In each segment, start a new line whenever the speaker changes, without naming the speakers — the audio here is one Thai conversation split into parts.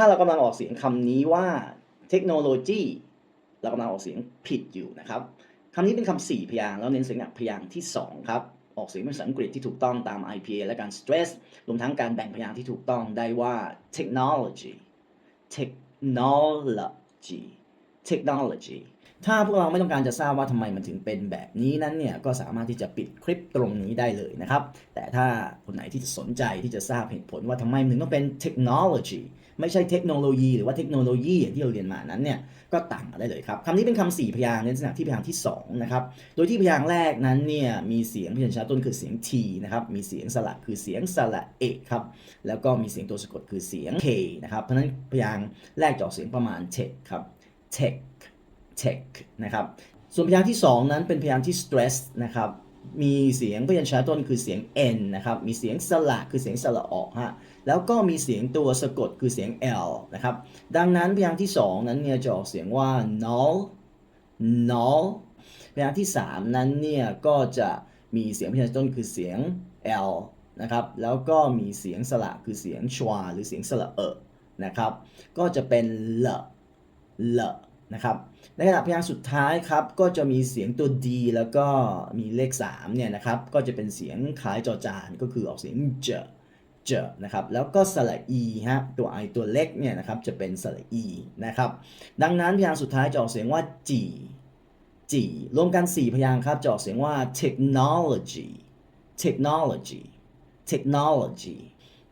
ถ้าเรากำลังออกเสียงคำนี้ว่าเทคโนโลยีเรากำลังออกเสียงผิดอยู่นะครับคำนี้เป็นคำสี่พยางค์แล้วเน้นเสียงพยางค์ที่สองครับออกเสียงเป็นภาษาอังกฤษที่ถูกต้องตาม IPA และการ stress รวมทั้งการแบ่งพยางค์ที่ถูกต้องได้ว่า technology technology technology ถ้าพวกเราไม่ต้องการจะทราบว่าทำไมมันถึงเป็นแบบนี้นั้นเนี่ยก็สามารถที่จะปิดคลิปตรงนี้ได้เลยนะครับ แต่ถ้าคนไหนที่สนใจที่จะทราบเหตุผลว่าทำไมมันถึงต้องเป็น technology ไม่ใช่เทคโนโลยีหรือว่าเทคโนโลยีอย่างที่เราเรียนมานั้นเนี่ยก็ต่างกันได้เลยครับคำนี้เป็นคำสี่พยางค์ในลักษณะที่พยางค์ที่สองนะครับโดยที่พยางค์แรกนั้นเนี่ยมีเสียงพยัญชนะต้นคือเสียง t นะครับมีเสียงสระคือเสียงสระเอกครับแล้วก็มีเสียงตัวสะกดคือเสียง k นะครับเพราะฉะนั้นพยางค์แรกจะออกเสียงประมาณ tech ครับ tech tech นะครับส่วนพยางค์ที่ 2 นั้นเป็นพยางค์ที่ stress นะครับ มีเสียงพยัญชนะต้นคือเสียง n นะครับ มีเสียงสระคือเสียงสระออกฮะ แล้วก็มีเสียงตัวสะกดคือเสียง l นะครับ ดังนั้นพยางค์ที่ 2 นั้นเนี่ยจะออกเสียงว่า null null พยางค์ที่ 3 นั้นเนี่ยก็จะมีเสียงพยัญชนะต้นคือเสียง l นะครับ แล้วก็มีเสียงสระคือเสียงชวาหรือเสียงสระเอนะครับ ก็จะเป็นเลเล นะครับในขณะพยางค์สุดท้ายครับก็จะมีเสียงตัว d แล้วก็มีเลข3เนี่ยนะครับก็จะเป็นเสียงคล้ายจอจานก็คือออกเสียงเจเจนะครับแล้วก็สระ e ฮะตัว i ตัวเล็กเนี่ยนะครับจะเป็นสระ e นะครับดังนั้นพยางค์สุดท้ายจะออกเสียงว่า g จีรวมกัน 4 พยางค์ครับจะออกเสียงว่า technology technology technology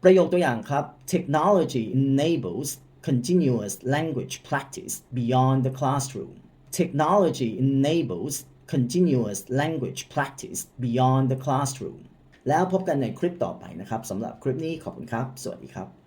ประโยคตัวอย่างครับ technology enables continuous language practice beyond the classroom technology enables continuous language practice beyond the classroom แล้วพบกันในคลิปต่อไปนะครับสำหรับคลิปนี้ขอบคุณครับ สวัสดีครับ